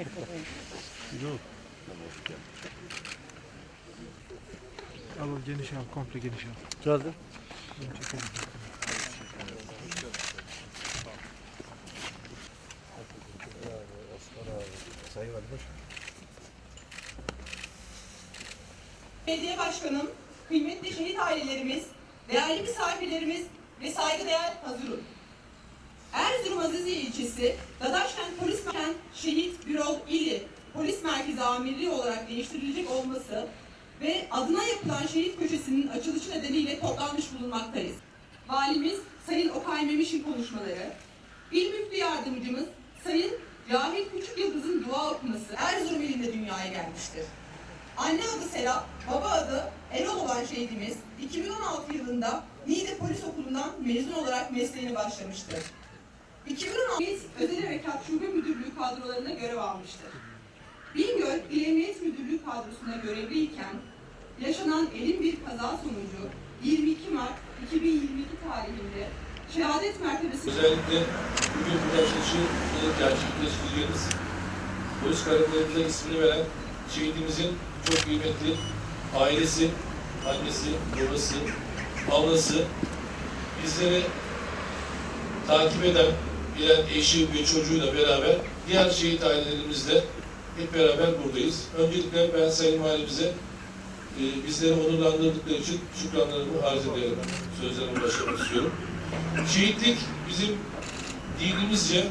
Yok. Al o geniş al, komple geniş al. Geldim. Belediye Başkanım, kıymetli şehit ailelerimiz, değerli misafirlerimiz ve saygıdeğer hazırın. Erzurum Aziziye ilçesi, Dadaşkent Merkezi Şehit Birol İli Polis Merkezi Amirliği olarak değiştirilecek olması ve adına yapılan şehit köşesinin açılışı nedeniyle toplanmış bulunmaktayız. Valimiz Sayın Okay Memiş'in konuşmaları, İl Müftü Yardımcımız Sayın Cahil Küçük Yıldız'ın dua okuması Erzurum ilinde dünyaya gelmiştir. Anne adı Serap, baba adı Erol olan şehidimiz 2016 yılında Niğde Polis Okulu'ndan mezun olarak mesleğine başlamıştır. 2016 Özel Harekat Şube Müdürlüğü kadrolarına görev almıştır. Bingöl İl Emniyet Müdürlüğü kadrosunda görevliyken yaşanan elin bir kaza sonucu 22 Mart 2022 tarihinde şehadet mertebesi Özellikle bugün bu açılışı gerçekleştireceğimiz polis karakolunda ismini veren şehidimizin çok kıymetli ailesi, annesi, babası, ablası, bizleri takip eden, bilen eşi ve çocuğuyla beraber diğer şehit ailelerimizle hep beraber buradayız. Öncelikle ben Sayın Valimize e, bizleri onurlandırdıkları için şükranlarımı arz ederim. Sözlerime başlamak istiyorum. Şehitlik bizim dinimizce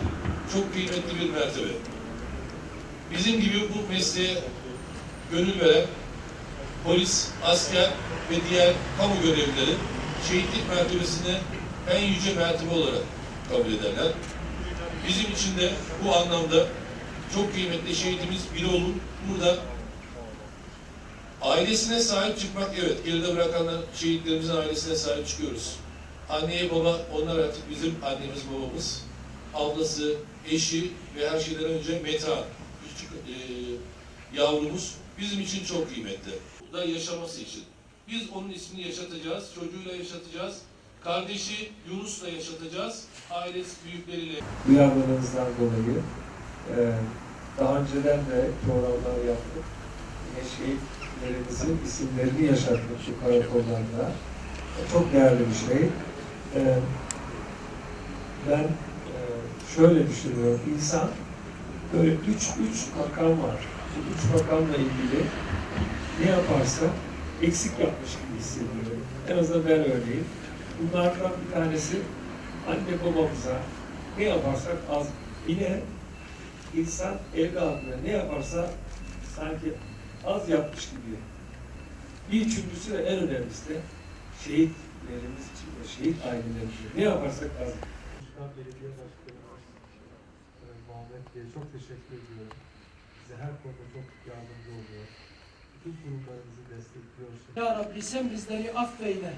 çok kıymetli bir mertebe. Bizim gibi bu mesleğe gönül veren polis, asker ve diğer kamu görevlileri şehitlik mertebesini en yüce mertebe olarak kabul ederler. Bizim için de bu anlamda çok kıymetli şehidimiz Birol'un burada ailesine sahip çıkmak evet geride bırakanlar şehitlerimizin ailesine sahip çıkıyoruz. Anneye baba onlar artık bizim annemiz babamız. Ablası, eşi ve her şeyden önce Meta küçük e, yavrumuz bizim için çok kıymetli. Da yaşaması için. Biz onun ismini yaşatacağız, çocuğuyla yaşatacağız. Kardeşi Yunus'la yaşatacağız. Ailesi büyükleriyle duyarlılığınızdan dolayı e, daha önceden de programlar yaptık. Şehitlerimizin isimlerini yaşattık şu karakollarda. E, çok değerli bir şey. E, ben e, şöyle düşünüyorum. İnsan böyle üç, üç makam var. Bu üç makamla ilgili ne yaparsa eksik yapmış gibi hissediyorum. En azından ben öyleyim. Bunlardan bir tanesi anne babamıza ne yaparsak az. Yine insan evladına ne yaparsa sanki az yapmış gibi. Bir üçüncüsü ve en önemlisi de şehitlerimiz için ve şehit ailelerimiz için ne yaparsak az. E, çok teşekkür ediyorum. Bize her konuda çok oluyor. Bütün kurumlarımızı destekliyorsun. Ya Rabbi sen bizleri affeyle.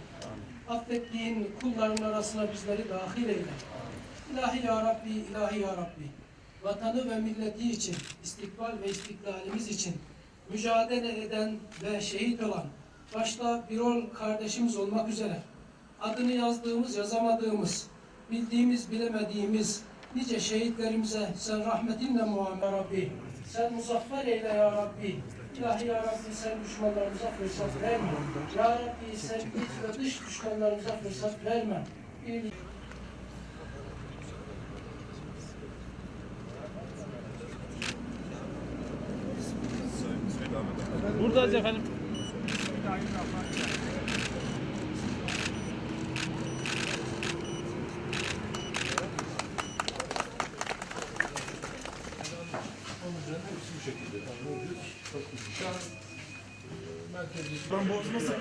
Affettiğin kulların arasına bizleri dahil eyle. İlahi Ya Rabbi, ilahi Ya Rabbi. Vatanı ve milleti için, istikbal ve istiklalimiz için mücadele eden ve şehit olan, başta Birol kardeşimiz olmak üzere, adını yazdığımız, yazamadığımız, bildiğimiz, bilemediğimiz nice şehitlerimize sen rahmetinle muamele Rabbi. Sen muzaffer eyle Ya Rabbi. İlahi Ya Rabbi sen düşmanlarımıza fırsat verme. Ya Rabbi sen iç ve dış düşmanlarımıza fırsat verme. İyilik Buradayız efendim. Ben bozmasın.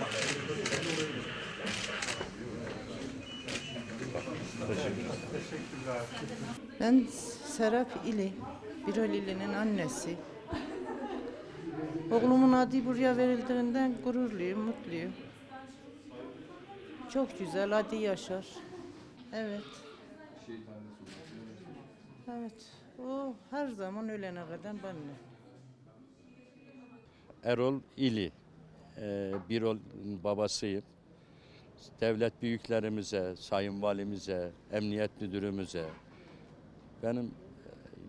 Ben Serap İli, Birol İli'nin annesi. Oğlumun adı buraya verildiğinden gururluyum, mutluyum. Çok güzel, adı Yaşar. Evet. Evet, o her zaman ölene kadar benimle. Erol İli, e, Birol'un babasıyım. Devlet büyüklerimize, sayın valimize, emniyet müdürümüze, benim e,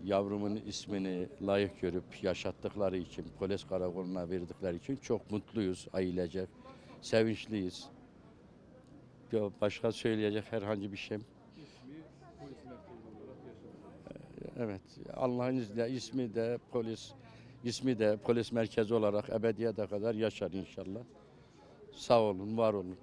yavrumun ismini layık görüp yaşattıkları için, polis karakoluna verdikleri için çok mutluyuz ailecek. Sevinçliyiz. Başka söyleyecek herhangi bir şeyim. Evet, Allah'ın izniyle ismi de polis, ismi de polis merkezi olarak ebediyete kadar yaşar inşallah. Sağ olun, var olun.